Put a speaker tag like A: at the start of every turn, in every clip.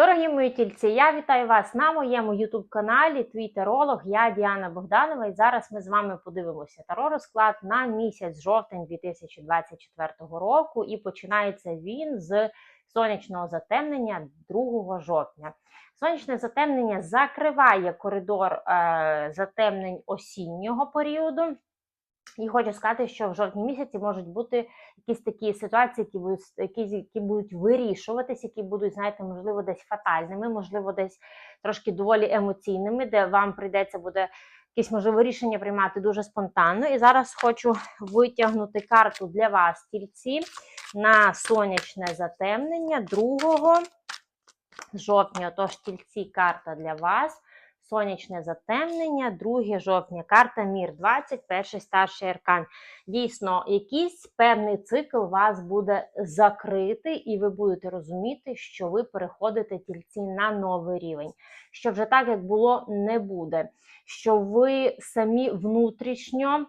A: Дорогі мої тільці, я вітаю вас на моєму ютуб-каналі Твій таролог. Я Діана Богданова, і зараз ми з вами подивимося таро розклад на місяць жовтень 2024 року. І починається він з сонячного затемнення 2 жовтня. Сонячне затемнення закриває коридор е, затемнень осіннього періоду. І хочу сказати, що в жовтні місяці можуть бути якісь такі ситуації, які будуть, які, які будуть вирішуватись, які будуть, знаєте, можливо, десь фатальними, можливо, десь трошки доволі емоційними, де вам прийдеться буде якісь можливо рішення приймати дуже спонтанно. І зараз хочу витягнути карту для вас, тільці, на сонячне затемнення 2 жовтня. Тож тільці карта для вас. Сонячне затемнення, 2 жовтня, карта Мір, 21 старший аркан. Дійсно, якийсь певний цикл вас буде закритий, і ви будете розуміти, що ви переходите тільці на новий рівень. Що вже так, як було, не буде. Що ви самі внутрішньо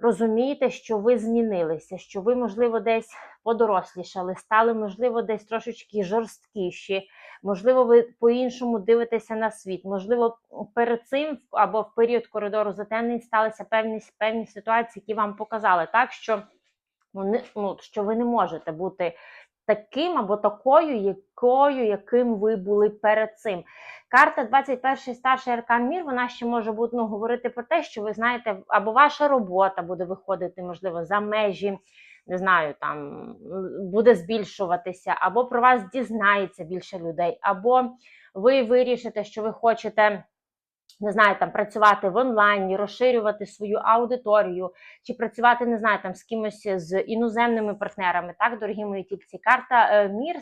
A: розумієте, що ви змінилися, що ви, можливо, десь подорослішали, стали, можливо, десь трошечки жорсткіші. Можливо, ви по-іншому дивитеся на світ. Можливо, перед цим або в період коридору затемнень сталися певні певні ситуації, які вам показали, так що вони, ну, що ви не можете бути таким або такою, якою, яким ви були перед цим. Карта 21 старший аркан мір, вона ще може бути ну, говорити про те, що ви знаєте, або ваша робота буде виходити, можливо, за межі не знаю, там буде збільшуватися, або про вас дізнається більше людей, або ви вирішите, що ви хочете. Не знаю, там працювати в онлайні, розширювати свою аудиторію, чи працювати, не знаю, там з кимось з іноземними партнерами. Так, дорогі мої тільці. Карта е, Мір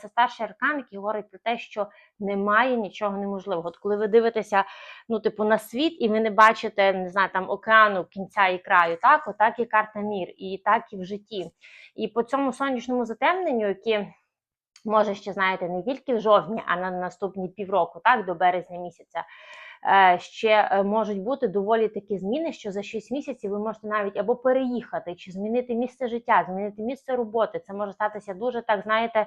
A: це старший аркан, який говорить про те, що немає нічого неможливого. От коли ви дивитеся, ну, типу, на світ, і ви не бачите, не знаю, там океану, кінця і краю, так, отак і карта Мір, і так і в житті. І по цьому сонячному затемненню, яке може ще знаєте, не тільки в жовтні, а на наступні півроку, так, до березня місяця. Е, ще е, можуть бути доволі такі зміни, що за 6 місяців ви можете навіть або переїхати, чи змінити місце життя, змінити місце роботи. Це може статися дуже так, знаєте,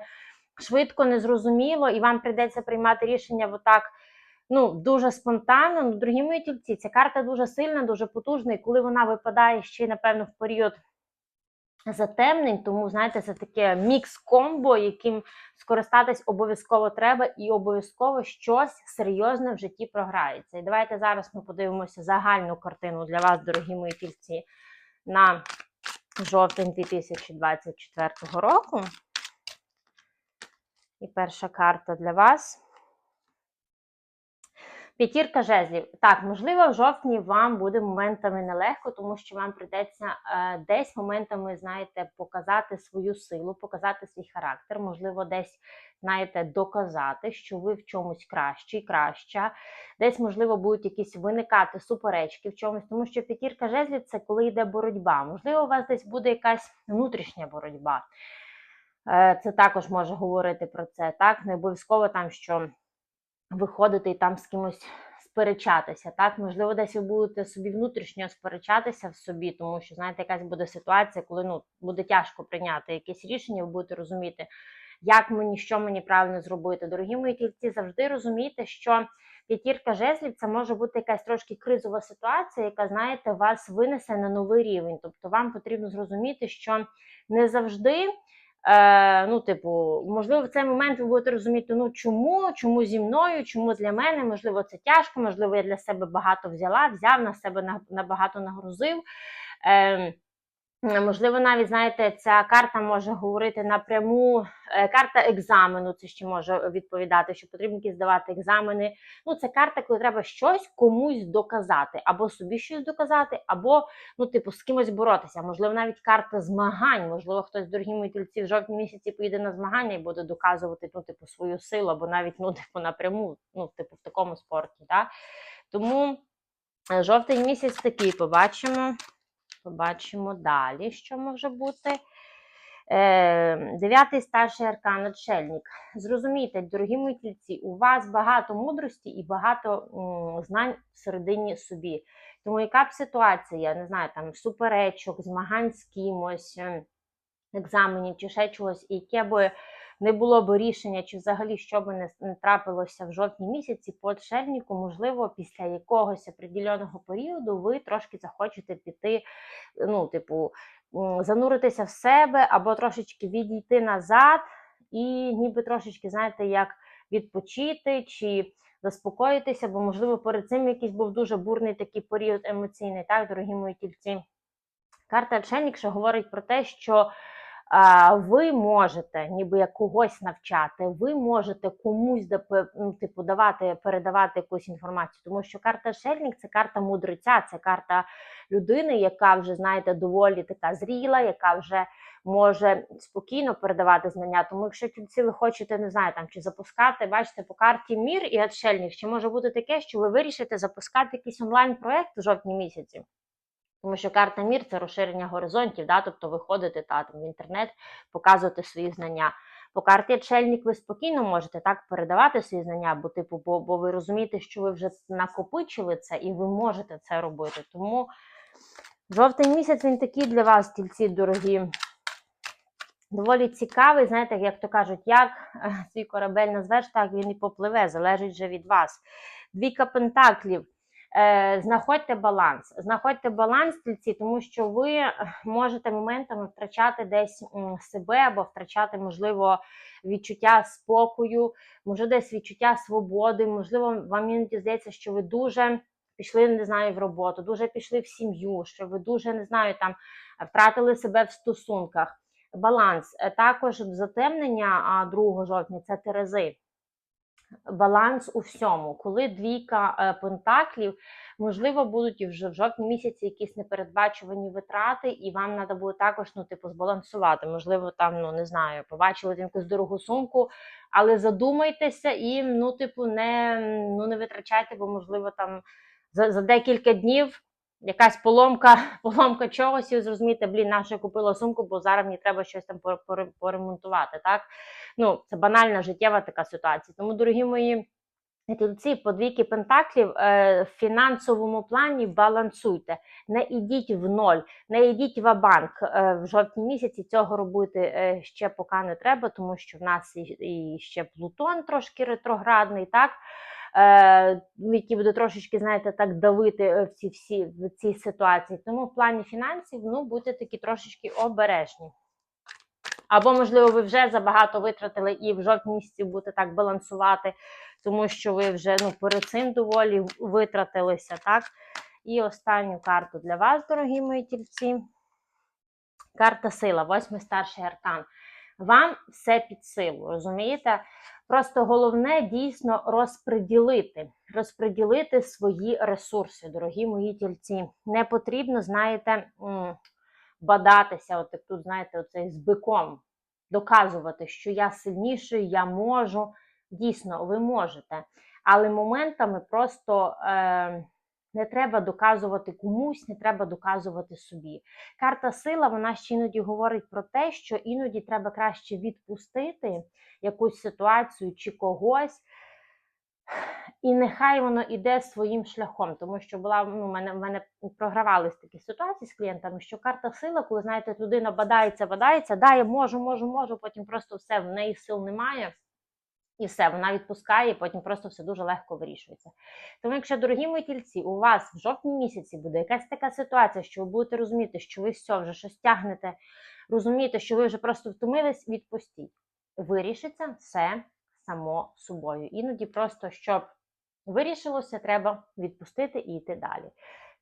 A: швидко, незрозуміло, і вам прийдеться приймати рішення отак. Ну, дуже спонтанно. Ну, дорогі мої тільці, ця карта дуже сильна, дуже потужна, і коли вона випадає ще, напевно, в період затемнень, тому, знаєте, це таке мікс-комбо, яким скористатись обов'язково треба, і обов'язково щось серйозне в житті програється. І давайте зараз ми подивимося загальну картину для вас, дорогі мої кільці, на жовтень 2024 року. І перша карта для вас. П'ятірка жезлів. Так, можливо, в жовтні вам буде моментами нелегко, тому що вам прийдеться е, десь моментами, знаєте, показати свою силу, показати свій характер, можливо, десь, знаєте, доказати, що ви в чомусь кращі і краща. Десь, можливо, будуть якісь виникати суперечки в чомусь, тому що п'ятірка жезлів це коли йде боротьба. Можливо, у вас десь буде якась внутрішня боротьба. Е, це також може говорити про це. Так, не обов'язково там, що виходити і там з кимось сперечатися. Так, можливо, десь ви будете собі внутрішньо сперечатися в собі, тому що, знаєте, якась буде ситуація, коли ну, буде тяжко прийняти якесь рішення, ви будете розуміти, як мені, що мені правильно зробити. Дорогі мої тільці, завжди розумійте, що п'ятірка жезлів це може бути якась трошки кризова ситуація, яка, знаєте, вас винесе на новий рівень. Тобто вам потрібно зрозуміти, що не завжди. Е, Ну, типу, можливо, в цей момент ви будете розуміти, ну чому, чому зі мною, чому для мене, можливо, це тяжко, можливо, я для себе багато взяла, взяв на себе набагато нагрузив. Е, Можливо, навіть знаєте, ця карта може говорити напряму. Е, карта екзамену, це ще може відповідати, що потрібно здавати екзамени. Ну, це карта, коли треба щось комусь доказати, або собі щось доказати, або ну, типу, з кимось боротися. Можливо, навіть карта змагань. Можливо, хтось дорогі мої тільці в жовтні місяці поїде на змагання і буде доказувати ну, типу, свою силу, або навіть ну, типу, напряму, ну, типу, в такому спорті. Да? Тому е, жовтий місяць такий побачимо. Побачимо далі, що може бути. Е, дев'ятий старший аркан отшельник. Зрозумійте, дорогі мої тільці, у вас багато мудрості і багато знань всередині собі. Тому яка б ситуація, не знаю, там суперечок, змагань з кимось, ем, екзаменів чи ще чогось, яке би не було б рішення, чи взагалі що би не, трапилося в жовтні місяці, по отшельнику, можливо, після якогось определеного періоду ви трошки захочете піти, ну, типу, зануритися в себе або трошечки відійти назад, і ніби трошечки, знаєте, як відпочити чи заспокоїтися, бо, можливо, перед цим якийсь був дуже бурний такий період емоційний, так, дорогі мої тільці. Карта ще говорить про те, що ви можете ніби як когось навчати, ви можете комусь ну, типу, давати, передавати якусь інформацію, тому що карта Отшельник – це карта мудреця, це карта людини, яка вже, знаєте, доволі така зріла, яка вже може спокійно передавати знання. Тому, якщо тільці ви хочете, не знаю, там чи запускати, бачите, по карті Мір і Отшельник, ще може бути таке, що ви вирішите запускати якийсь онлайн-проект у жовтні місяці. Тому що карта Мір це розширення горизонтів, да? тобто ви ходите та, там, в інтернет, показувати свої знання. По карті Отшельник ви спокійно можете так передавати свої знання, бо, типу, бо, бо ви розумієте, що ви вже накопичили це і ви можете це робити. Тому жовтень місяць він такий для вас, тільці дорогі. Доволі цікавий, знаєте, як то кажуть, як свій корабель назвеш, так він і попливе, залежить вже від вас. Двійка пентаклів. Е, знаходьте баланс. Знаходьте баланс тільці, тому що ви е, можете моментами втрачати десь себе або втрачати, можливо, відчуття спокою, може, десь відчуття свободи. Можливо, вам іноді здається, що ви дуже пішли, не знаю, в роботу, дуже пішли в сім'ю, що ви дуже не знаю, там втратили себе в стосунках. Баланс. Е, Також затемнення 2 жовтня це Терези баланс у всьому. Коли двійка е, пентаклів, можливо, будуть вже в жовтні місяці якісь непередбачувані витрати, і вам треба буде також ну, типу, збалансувати. Можливо, там, ну не знаю, побачили якусь дорогу сумку, але задумайтеся і ну, типу, не, ну, не витрачайте, бо, можливо, там за, за декілька днів. Якась поломка, поломка чогось, і ви зрозумієте, блін, наша купила сумку, бо зараз мені треба щось там пор- пор- поремонтувати. Так? Ну, це банальна життєва така ситуація. Тому, дорогі мої тільці, подвійки пентаклів е, в фінансовому плані балансуйте. Не ідіть в ноль, не йдіть в банк е, в жовтні місяці. Цього робити е, ще поки не треба, тому що в нас і, і ще Плутон трошки ретроградний, так? Е, який буде трошечки, знаєте, так давити е, в ці всі в цій ситуації. Тому в плані фінансів ну, будьте такі трошечки обережні. Або, можливо, ви вже забагато витратили і в жовтні місяці будете так балансувати, тому що ви вже ну, перед цим доволі витратилися, так? І останню карту для вас, дорогі мої тільці. Карта сила, восьмий старший аркан. Вам все під силу, розумієте? Просто головне дійсно розподілити, розподілити свої ресурси, дорогі мої тільці. Не потрібно, знаєте, бадатися, от як тут, знаєте, оцей з биком, доказувати, що я сильніший, я можу. Дійсно, ви можете. Але моментами просто е, не треба доказувати комусь, не треба доказувати собі. Карта сила, вона ще іноді говорить про те, що іноді треба краще відпустити якусь ситуацію чи когось. І нехай воно іде своїм шляхом, тому що була ну, мене мене програвались такі ситуації з клієнтами, що карта сила, коли знаєте, людина бадається, бадається, да, я можу, можу, можу, потім просто все в неї сил немає. І все, вона відпускає, і потім просто все дуже легко вирішується. Тому, якщо, дорогі мої тільці, у вас в жовтні місяці буде якась така ситуація, що ви будете розуміти, що ви все вже щось тягнете, розумієте, що ви вже просто втомились, відпустіть. Вирішиться все само собою. Іноді просто, щоб вирішилося, треба відпустити і йти далі.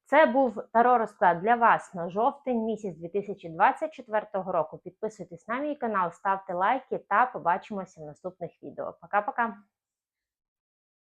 A: Це був таро розклад для вас на жовтень місяць 2024 року. Підписуйтесь на мій канал, ставте лайки та побачимося в наступних відео. Пока-пока!